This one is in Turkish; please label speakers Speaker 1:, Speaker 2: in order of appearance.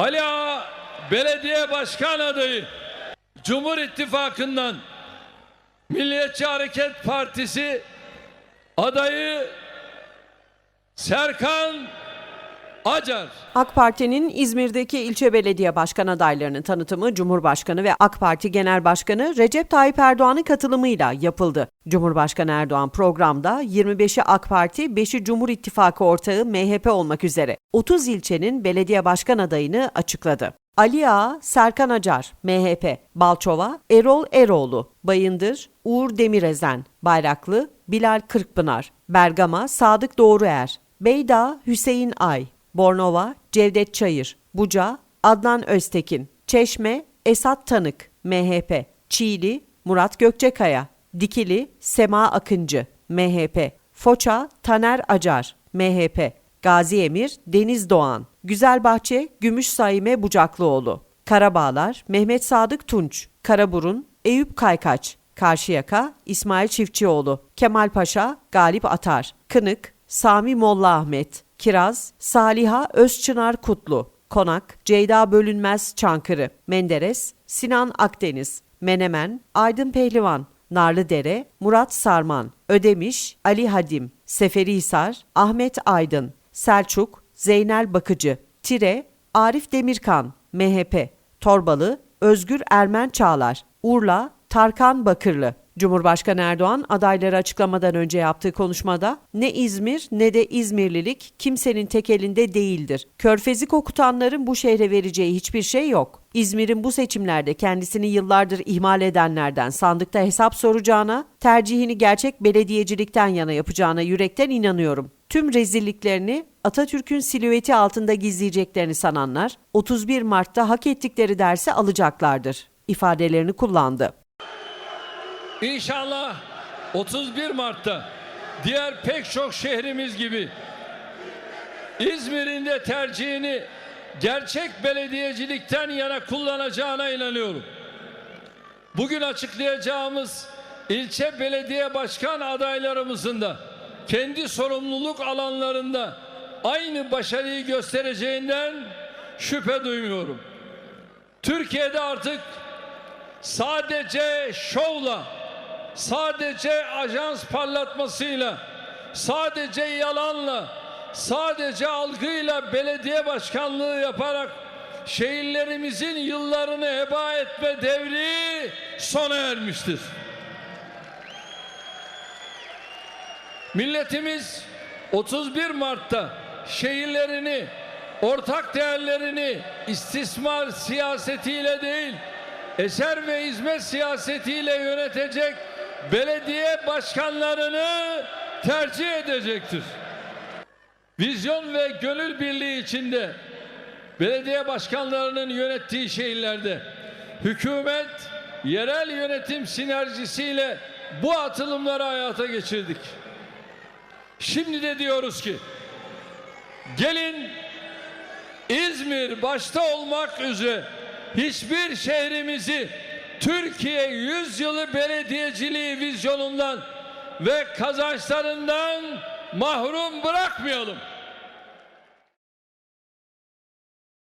Speaker 1: Ali Ağa belediye başkan adayı Cumhur İttifakı'ndan Milliyetçi Hareket Partisi adayı Serkan Acar.
Speaker 2: AK Parti'nin İzmir'deki ilçe belediye başkan adaylarının tanıtımı Cumhurbaşkanı ve AK Parti Genel Başkanı Recep Tayyip Erdoğan'ın katılımıyla yapıldı. Cumhurbaşkanı Erdoğan programda 25'i AK Parti, 5'i Cumhur İttifakı ortağı MHP olmak üzere 30 ilçenin belediye başkan adayını açıkladı. Ali Ağa, Serkan Acar, MHP, Balçova, Erol Eroğlu, Bayındır, Uğur Demirezen, Bayraklı, Bilal Kırkpınar, Bergama, Sadık Doğruer, Beyda, Hüseyin Ay, Bornova, Cevdet Çayır, Buca, Adnan Öztekin, Çeşme, Esat Tanık, MHP, Çiğli, Murat Gökçekaya, Dikili, Sema Akıncı, MHP, Foça, Taner Acar, MHP, Gazi Emir, Deniz Doğan, Güzelbahçe, Gümüş Saime Bucaklıoğlu, Karabağlar, Mehmet Sadık Tunç, Karaburun, Eyüp Kaykaç, Karşıyaka, İsmail Çiftçioğlu, Kemal Paşa, Galip Atar, Kınık, Sami Molla Ahmet, Kiraz, Saliha Özçınar Kutlu, Konak, Ceyda Bölünmez Çankırı, Menderes, Sinan Akdeniz, Menemen, Aydın Pehlivan, Narlıdere, Murat Sarman, Ödemiş, Ali Hadim, Seferihisar, Ahmet Aydın, Selçuk, Zeynel Bakıcı, Tire, Arif Demirkan, MHP, Torbalı, Özgür Ermen Çağlar, Urla, Tarkan Bakırlı. Cumhurbaşkanı Erdoğan adayları açıklamadan önce yaptığı konuşmada ne İzmir ne de İzmirlilik kimsenin tek elinde değildir. Körfezi kokutanların bu şehre vereceği hiçbir şey yok. İzmir'in bu seçimlerde kendisini yıllardır ihmal edenlerden sandıkta hesap soracağına, tercihini gerçek belediyecilikten yana yapacağına yürekten inanıyorum. Tüm rezilliklerini Atatürk'ün silüeti altında gizleyeceklerini sananlar 31 Mart'ta hak ettikleri dersi alacaklardır ifadelerini kullandı.
Speaker 1: İnşallah 31 Mart'ta diğer pek çok şehrimiz gibi İzmir'in de tercihini gerçek belediyecilikten yana kullanacağına inanıyorum. Bugün açıklayacağımız ilçe belediye başkan adaylarımızın da kendi sorumluluk alanlarında aynı başarıyı göstereceğinden şüphe duymuyorum. Türkiye'de artık sadece şovla, sadece ajans parlatmasıyla, sadece yalanla, sadece algıyla belediye başkanlığı yaparak şehirlerimizin yıllarını heba etme devri sona ermiştir. Milletimiz 31 Mart'ta şehirlerini, ortak değerlerini istismar siyasetiyle değil, eser ve hizmet siyasetiyle yönetecek belediye başkanlarını tercih edecektir. Vizyon ve gönül birliği içinde belediye başkanlarının yönettiği şehirlerde hükümet yerel yönetim sinerjisiyle bu atılımları hayata geçirdik. Şimdi de diyoruz ki gelin İzmir başta olmak üzere hiçbir şehrimizi Türkiye yüzyılı belediyeciliği vizyonundan ve kazançlarından mahrum bırakmayalım.